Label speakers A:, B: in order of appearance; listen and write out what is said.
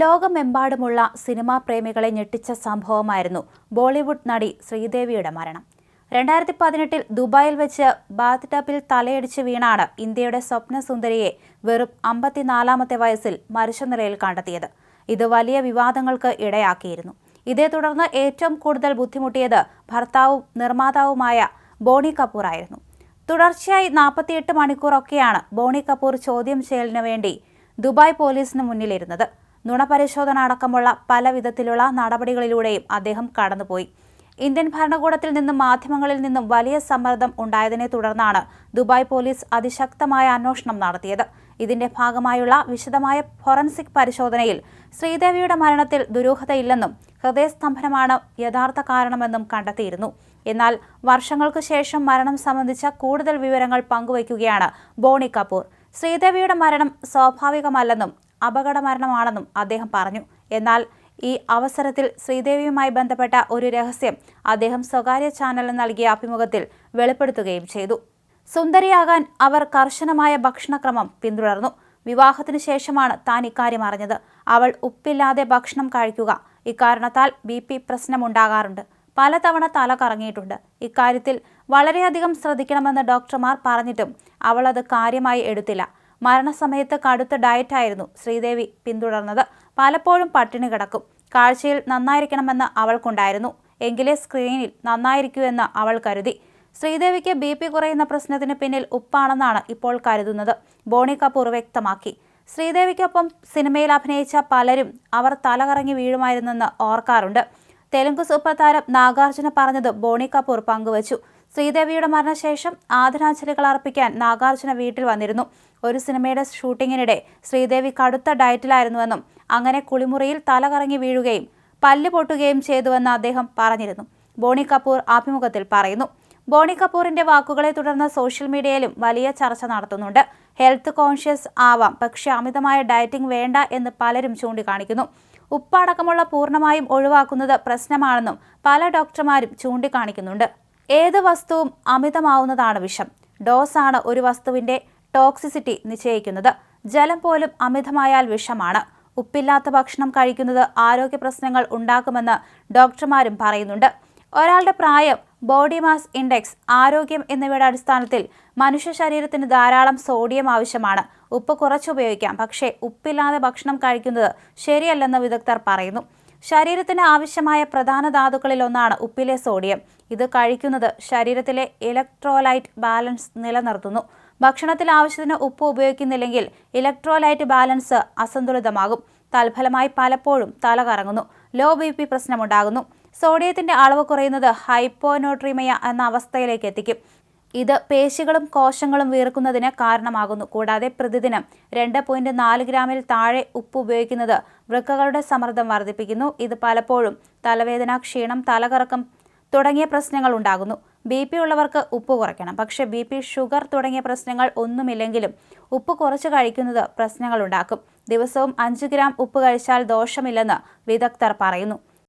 A: ലോകമെമ്പാടുമുള്ള സിനിമാ പ്രേമികളെ ഞെട്ടിച്ച സംഭവമായിരുന്നു ബോളിവുഡ് നടി ശ്രീദേവിയുടെ മരണം. രണ്ടായിരത്തി പതിനെട്ടിൽ ദുബായിൽ വെച്ച് ബാത്ത് ടബിൽ തലയടിച്ച് വീണാണ് ഇന്ത്യയുടെ സ്വപ്നസുന്ദരിയെ വെറും അമ്പത്തിനാലാമത്തെ വയസ്സിൽ മരിച്ച നിലയിൽ കണ്ടെത്തിയത്. ഇത് വലിയ വിവാദങ്ങൾക്ക് ഇടയാക്കിയിരുന്നു. ഇതേ തുടർന്ന് ഏറ്റവും കൂടുതൽ ബുദ്ധിമുട്ടിയത് ഭർത്താവും നിർമ്മാതാവുമായ ബോണി കപൂർ ആയിരുന്നു തുടർച്ചയായി നാൽപ്പത്തിയെട്ട് മണിക്കൂറൊക്കെയാണ് ബോണി കപൂർ ചോദ്യം ചെയ്യലിനു വേണ്ടി ദുബായ് പോലീസിന് മുന്നിലിരുന്നത്. നുണപരിശോധന അടക്കമുള്ള പല വിധത്തിലുള്ള നടപടികളിലൂടെയും അദ്ദേഹം കടന്നുപോയി. ഇന്ത്യൻ ഭരണകൂടത്തിൽ നിന്നും മാധ്യമങ്ങളിൽ നിന്നും വലിയ സമ്മർദ്ദം ഉണ്ടായതിനെ തുടർന്നാണ് ദുബായ് പോലീസ് അതിശക്തമായ അന്വേഷണം നടത്തിയത്. ഇതിന്റെ ഭാഗമായുള്ള വിശദമായ ഫോറൻസിക് പരിശോധനയിൽ ശ്രീദേവിയുടെ മരണത്തിൽ ദുരൂഹതയില്ലെന്നും ഹൃദയസ്തംഭനമാണ് യഥാർത്ഥ കാരണമെന്നും കണ്ടെത്തിയിരുന്നു. എന്നാൽ വർഷങ്ങൾക്കു ശേഷം മരണം സംബന്ധിച്ച കൂടുതൽ വിവരങ്ങൾ പങ്കുവയ്ക്കുകയാണ് ബോണി കപൂർ. ശ്രീദേവിയുടെ മരണം സ്വാഭാവികമല്ലെന്നും അപകടമരണമാണെന്നും അദ്ദേഹം പറഞ്ഞു. എന്നാൽ ഈ അവസരത്തിൽ ശ്രീദേവിയുമായി ബന്ധപ്പെട്ട ഒരു രഹസ്യം അദ്ദേഹം സ്വകാര്യ ചാനലിന് നൽകിയ അഭിമുഖത്തിൽ വെളിപ്പെടുത്തുകയും ചെയ്തു. സുന്ദരിയാകാൻ അവർ കർശനമായ ഭക്ഷണക്രമം പിന്തുടർന്നു. വിവാഹത്തിനു ശേഷമാണ് താൻ ഇക്കാര്യം അറിഞ്ഞത്. അവൾ ഉപ്പില്ലാതെ ഭക്ഷണം കഴിക്കുക ഇക്കാരണത്താൽ ബി പി പ്രശ്നമുണ്ടാകാറുണ്ട്. പലതവണ തല കറങ്ങിയിട്ടുണ്ട്. ഇക്കാര്യത്തിൽ വളരെയധികം ശ്രദ്ധിക്കണമെന്ന് ഡോക്ടർമാർ പറഞ്ഞിട്ടും അവൾ അത് കാര്യമായി എടുത്തില്ല. മരണസമയത്ത് കടുത്ത ഡയറ്റായിരുന്നു ശ്രീദേവി പിന്തുടർന്നത്. പലപ്പോഴും പട്ടിണി കിടക്കും. കാഴ്ചയിൽ നന്നായിരിക്കണമെന്ന് അവൾക്കുണ്ടായിരുന്നു. എങ്കിലേ സ്ക്രീനിൽ നന്നായിരിക്കൂ എന്ന് അവൾ കരുതി. ശ്രീദേവിക്ക് ബി പി കുറയുന്ന പ്രശ്നത്തിന് പിന്നിൽ ഉപ്പാണെന്നാണ് ഇപ്പോൾ കരുതുന്നത്. ബോണി കപൂർ വ്യക്തമാക്കി. ശ്രീദേവിക്കൊപ്പം സിനിമയിൽ അഭിനയിച്ച പലരും അവർ തലകറങ്ങി വീഴുമായിരുന്നെന്ന് ഓർക്കാറുണ്ട്. തെലുങ്ക് സൂപ്പർ താരം നാഗാർജുന പറഞ്ഞത് ബോണി കപൂർ പങ്കുവച്ചു. ശ്രീദേവിയുടെ മരണശേഷം ആദരാഞ്ജലികൾ അർപ്പിക്കാൻ നാഗാർജുന വീട്ടിൽ വന്നിരുന്നു. ഒരു സിനിമയുടെ ഷൂട്ടിങ്ങിനിടെ ശ്രീദേവി കടുത്ത ഡയറ്റിലായിരുന്നുവെന്നും അങ്ങനെ കുളിമുറിയിൽ തലകറങ്ങി വീഴുകയും പല്ല് പൊട്ടുകയും ചെയ്തുവെന്ന് അദ്ദേഹം പറഞ്ഞിരുന്നു. ബോണി കപൂർ അഭിമുഖത്തിൽ പറയുന്നു. ബോണി കപൂറിന്റെ വാക്കുകളെ തുടർന്ന് സോഷ്യൽ മീഡിയയിലും വലിയ ചർച്ച നടത്തുന്നുണ്ട്. ഹെൽത്ത് കോൺഷ്യസ് ആവാം പക്ഷെ അമിതമായ ഡയറ്റിംഗ് വേണ്ട എന്ന് പലരും ചൂണ്ടിക്കാണിക്കുന്നു. ഉപ്പടക്കമുള്ള പൂർണമായും ഒഴിവാക്കുന്നത് പ്രശ്നമാണെന്നും പല ഡോക്ടർമാരും ചൂണ്ടിക്കാണിക്കുന്നുണ്ട്. ഏത് വസ്തുവും അമിതമാവുന്നതാണ് വിഷം. ഡോസാണ് ഒരു വസ്തുവിന്റെ ടോക്സിസിറ്റി നിശ്ചയിക്കുന്നത്. ജലം പോലും അമിതമായാൽ വിഷമാണ്. ഉപ്പില്ലാത്ത ഭക്ഷണം കഴിക്കുന്നത് ആരോഗ്യ പ്രശ്നങ്ങൾ ഉണ്ടാക്കുമെന്ന് ഡോക്ടർമാരും പറയുന്നുണ്ട്. ഒരാളുടെ പ്രായം ബോഡി മാസ് ഇൻഡെക്സ് ആരോഗ്യം എന്നിവയുടെ അടിസ്ഥാനത്തിൽ മനുഷ്യ ശരീരത്തിന് ധാരാളം സോഡിയം ആവശ്യമാണ്. ഉപ്പ് കുറച്ചുപയോഗിക്കാം പക്ഷേ ഉപ്പില്ലാതെ ഭക്ഷണം കഴിക്കുന്നത് ശരിയല്ലെന്ന് വിദഗ്ധർ പറയുന്നു. ശരീരത്തിന് ആവശ്യമായ പ്രധാന ധാതുക്കളിൽ ഒന്നാണ് ഉപ്പിലെ സോഡിയം. ഇത് കഴിക്കുന്നത് ശരീരത്തിലെ ഇലക്ട്രോലൈറ്റ് ബാലൻസ് നിലനിർത്തുന്നു. ഭക്ഷണത്തിൽ ആവശ്യത്തിന് ഉപ്പ് ഉപയോഗിക്കുന്നില്ലെങ്കിൽ ഇലക്ട്രോലൈറ്റ് ബാലൻസ് അസന്തുലിതമാകും. തൽഫലമായി പലപ്പോഴും തല കറങ്ങുന്നു. ലോ ബി പി പ്രശ്നമുണ്ടാകുന്നു. സോഡിയത്തിന്റെ അളവ് കുറയുന്നത് ഹൈപ്പോനോട്രീമയ എന്ന അവസ്ഥയിലേക്ക് എത്തിക്കും. ഇത് പേശികളും കോശങ്ങളും വീർക്കുന്നതിന് കാരണമാകുന്നു. കൂടാതെ പ്രതിദിനം രണ്ട് പോയിന്റ് നാല് ഗ്രാമിൽ താഴെ ഉപ്പ് ഉപയോഗിക്കുന്നത് വൃക്കകളുടെ സമ്മർദ്ദം വർദ്ധിപ്പിക്കുന്നു. ഇത് പലപ്പോഴും തലവേദന ക്ഷീണം തലകറക്കം തുടങ്ങിയ പ്രശ്നങ്ങൾ ഉണ്ടാകുന്നു. ബി പി ഉള്ളവർക്ക് ഉപ്പ് കുറയ്ക്കണം. പക്ഷേ ബി പി ഷുഗർ തുടങ്ങിയ പ്രശ്നങ്ങൾ ഒന്നുമില്ലെങ്കിലും ഉപ്പ് കുറച്ച് കഴിക്കുന്നത് പ്രശ്നങ്ങളുണ്ടാക്കും ദിവസവും അഞ്ച് ഗ്രാം ഉപ്പ് കഴിച്ചാൽ ദോഷമില്ലെന്ന് വിദഗ്ധർ പറയുന്നു.